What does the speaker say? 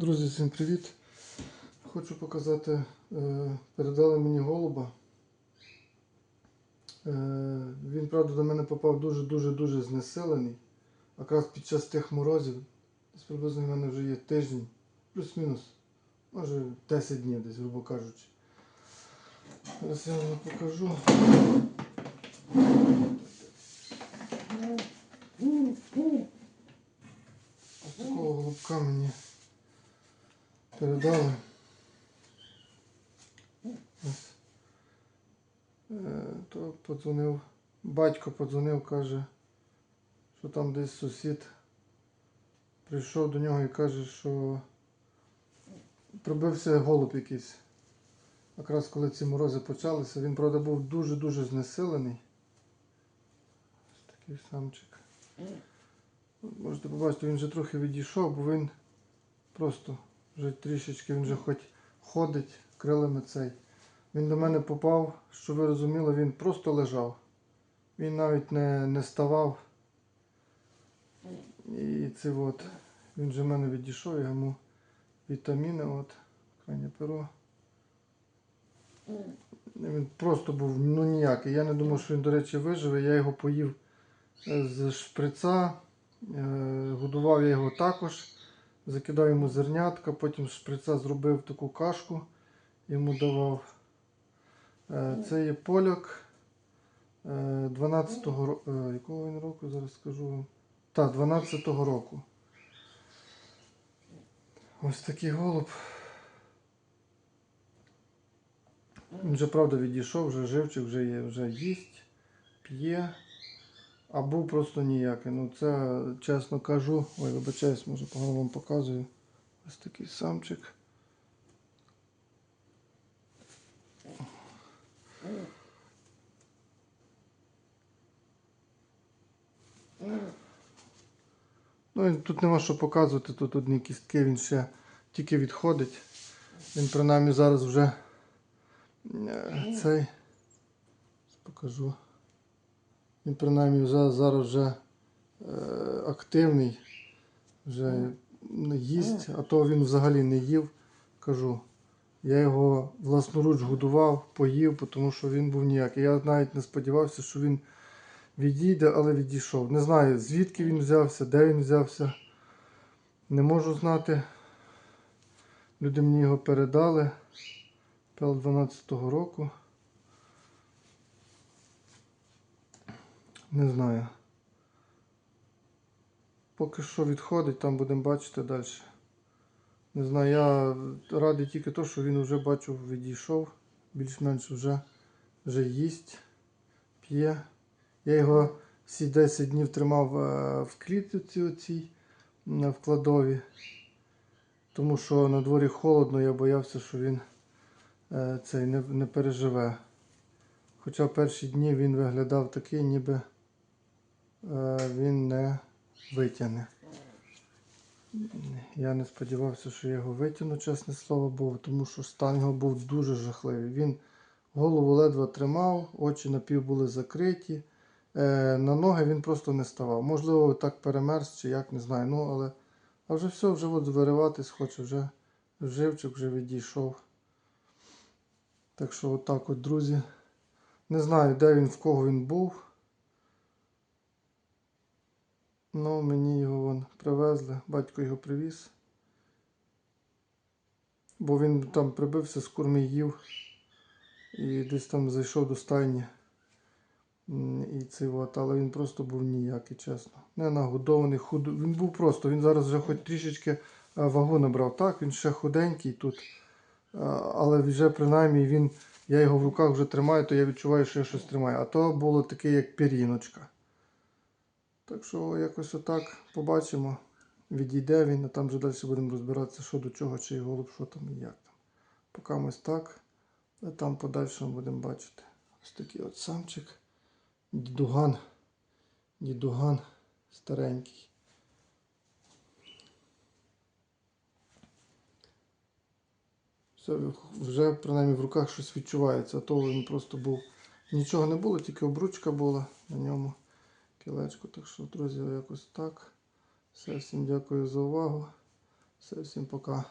Друзі, всім привіт! Хочу показати, е, передали мені голуба. Е, Він, правда, до мене попав дуже-дуже-дуже знесилений. Якраз під час тих морозів, десь приблизно в мене вже є тиждень, плюс-мінус, може 10 днів десь, грубо кажучи. Зараз я вам покажу. Ось такого голубка мені передали. Ось. Е, То подзвонив, батько подзвонив, каже, що там десь сусід прийшов до нього і каже, що пробився голуб якийсь. Якраз коли ці морози почалися, він, правда, був дуже-дуже знесилений. Ось такий самчик. Можете побачити, він вже трохи відійшов, бо він просто вже трішечки, він вже хоч ходить крилами цей. Він до мене попав, що ви розуміли, він просто лежав. Він навіть не, не ставав. І це от, він вже в мене відійшов, я йому вітаміни, от, крайнє перо. Він просто був ну ніякий. Я не думав, що він, до речі, виживе. Я його поїв е, з шприца, е, годував я його також, закидав йому зернятка, потім шприца зробив таку кашку, йому давав. Е, Це є поляк е, 12-го року. Якого він року, зараз скажу вам. Так, 12-го року. Ось такий голуб. Він вже правда відійшов, вже живчик, вже є, вже їсть, п'є, а був просто ніякий. Ну це чесно кажу. Ой, вибачаюсь, може погано вам показую. Ось такий самчик. Ну, тут нема що показувати, тут одні кістки, він ще тільки відходить. Він принаймні зараз вже е, цей покажу. Він принаймні за- зараз вже е, активний, вже не їсть, а то він взагалі не їв. Кажу. Я його власноруч годував, поїв, тому що він був ніякий. Я навіть не сподівався, що він відійде, але відійшов. Не знаю, звідки він взявся, де він взявся. Не можу знати. Люди мені його передали. Пел 12-го року. Не знаю. Поки що відходить, там будемо бачити далі. Не знаю, я радий тільки то, що він вже бачу відійшов. Більш-менш вже, вже їсть, п'є. Я його всі 10 днів тримав е, в клітці оцій в кладові. Тому що на дворі холодно, я боявся, що він е, цей не, не переживе. Хоча перші дні він виглядав такий, ніби він не витягне. Я не сподівався, що я його витягну, чесне слово, бо тому що стан його був дуже жахливий. Він голову ледве тримав, очі напів були закриті. Е, на ноги він просто не ставав. Можливо, так перемерз чи як, не знаю. Ну, але а вже все, вже от вириватись хоче, вже живчик вже відійшов. Так що, отак от, друзі. Не знаю, де він, в кого він був. Ну, мені його вон привезли, батько його привіз. Бо він там прибився з курми їв і десь там зайшов до стайні. І це от, але він просто був ніякий, чесно. Не нагодований, худ... Він був просто, він зараз вже хоч трішечки е, вагу набрав. Так, він ще худенький тут. Е, Але вже принаймні він, я його в руках вже тримаю, то я відчуваю, що я щось тримаю. А то було таке, як пір'їночка. Так що якось отак побачимо. Відійде він, а там вже далі будемо розбиратися, що до чого, чий голуб, що там і як там. Поки ось так, а там подальшому будемо бачити. Ось такий от самчик. Дідуган. Дідуган старенький. Все, вже принаймні в руках щось відчувається, а то він просто був. Нічого не було, тільки обручка була на ньому кілечко. Так що, друзі, якось так. Все, всім дякую за увагу. Все, всім пока.